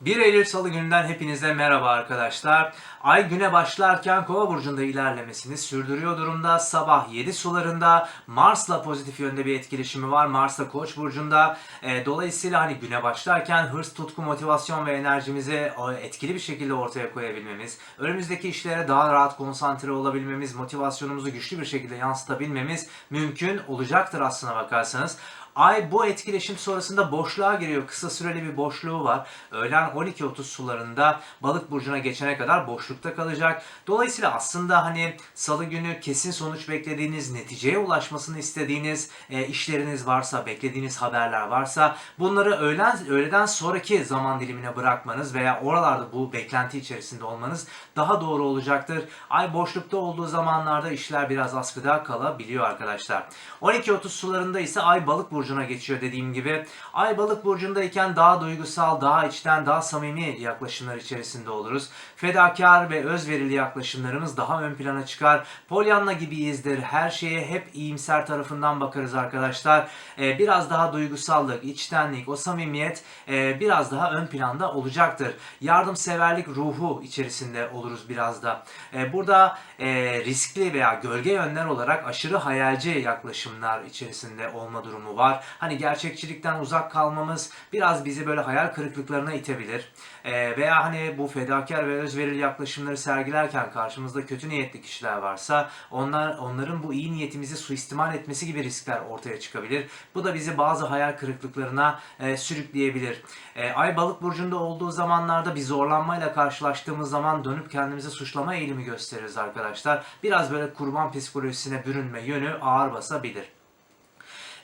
1 Eylül Salı gününden hepinize merhaba arkadaşlar. Ay güne başlarken Kova burcunda ilerlemesini sürdürüyor durumda. Sabah 7 sularında Mars'la pozitif yönde bir etkileşimi var. Mars'la Koç burcunda. E, dolayısıyla hani güne başlarken hırs, tutku, motivasyon ve enerjimizi e, etkili bir şekilde ortaya koyabilmemiz, önümüzdeki işlere daha rahat konsantre olabilmemiz, motivasyonumuzu güçlü bir şekilde yansıtabilmemiz mümkün olacaktır aslına bakarsanız. Ay bu etkileşim sonrasında boşluğa giriyor. Kısa süreli bir boşluğu var. Öğlen 12.30 sularında balık burcuna geçene kadar boşlukta kalacak. Dolayısıyla aslında hani salı günü kesin sonuç beklediğiniz, neticeye ulaşmasını istediğiniz e, işleriniz varsa, beklediğiniz haberler varsa bunları öğlen öğleden sonraki zaman dilimine bırakmanız veya oralarda bu beklenti içerisinde olmanız daha doğru olacaktır. Ay boşlukta olduğu zamanlarda işler biraz askıda kalabiliyor arkadaşlar. 12.30 sularında ise ay balık burcuna geçiyor dediğim gibi. Ay balık burcundayken daha duygusal, daha içten, daha samimi yaklaşımlar içerisinde oluruz. Fedakar ve özverili yaklaşımlarımız daha ön plana çıkar. Polyanna gibiyizdir. Her şeye hep iyimser tarafından bakarız arkadaşlar. Ee, biraz daha duygusallık, içtenlik, o samimiyet e, biraz daha ön planda olacaktır. Yardımseverlik ruhu içerisinde oluruz biraz da. Ee, burada e, riskli veya gölge yönler olarak aşırı hayalci yaklaşımlar içerisinde olma durumu var. Hani gerçekçilikten uzak kalmamız biraz bizi böyle hayal kırıklıklarına itebilir. Ee, veya hani bu fedakar ve özverili yaklaşımları sergilerken karşımızda kötü niyetli kişiler varsa onlar onların bu iyi niyetimizi suistimal etmesi gibi riskler ortaya çıkabilir. Bu da bizi bazı hayal kırıklıklarına e, sürükleyebilir. E, Ay balık burcunda olduğu zamanlarda bir zorlanmayla karşılaştığımız zaman dönüp kendimizi suçlama eğilimi gösteririz arkadaşlar. Biraz böyle kurban psikolojisine bürünme yönü ağır basabilir.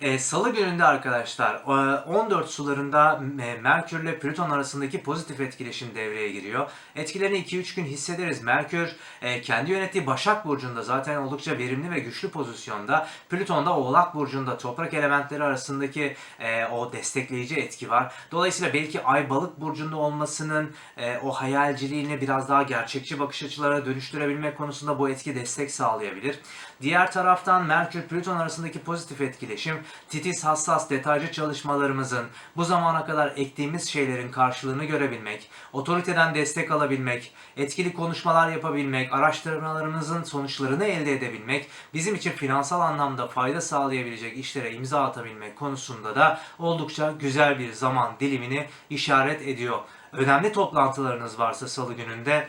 E, Salı gününde arkadaşlar e, 14 sularında e, Merkür ile Plüton arasındaki pozitif etkileşim devreye giriyor. Etkilerini 2-3 gün hissederiz. Merkür e, kendi yönettiği Başak Burcu'nda zaten oldukça verimli ve güçlü pozisyonda. Plüton da Oğlak Burcu'nda toprak elementleri arasındaki e, o destekleyici etki var. Dolayısıyla belki Ay Balık Burcu'nda olmasının e, o hayalciliğini biraz daha gerçekçi bakış açılara dönüştürebilmek konusunda bu etki destek sağlayabilir. Diğer taraftan Merkür Plüton arasındaki pozitif etkileşim titiz, hassas, detaycı çalışmalarımızın bu zamana kadar ektiğimiz şeylerin karşılığını görebilmek, otoriteden destek alabilmek, etkili konuşmalar yapabilmek, araştırmalarımızın sonuçlarını elde edebilmek, bizim için finansal anlamda fayda sağlayabilecek işlere imza atabilmek konusunda da oldukça güzel bir zaman dilimini işaret ediyor. Önemli toplantılarınız varsa salı gününde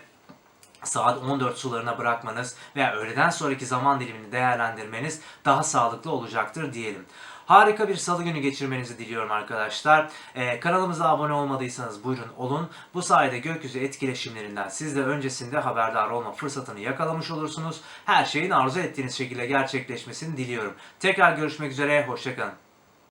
saat 14 sularına bırakmanız veya öğleden sonraki zaman dilimini değerlendirmeniz daha sağlıklı olacaktır diyelim. Harika bir salı günü geçirmenizi diliyorum arkadaşlar. Ee, kanalımıza abone olmadıysanız buyurun olun. Bu sayede gökyüzü etkileşimlerinden siz de öncesinde haberdar olma fırsatını yakalamış olursunuz. Her şeyin arzu ettiğiniz şekilde gerçekleşmesini diliyorum. Tekrar görüşmek üzere, hoşçakalın.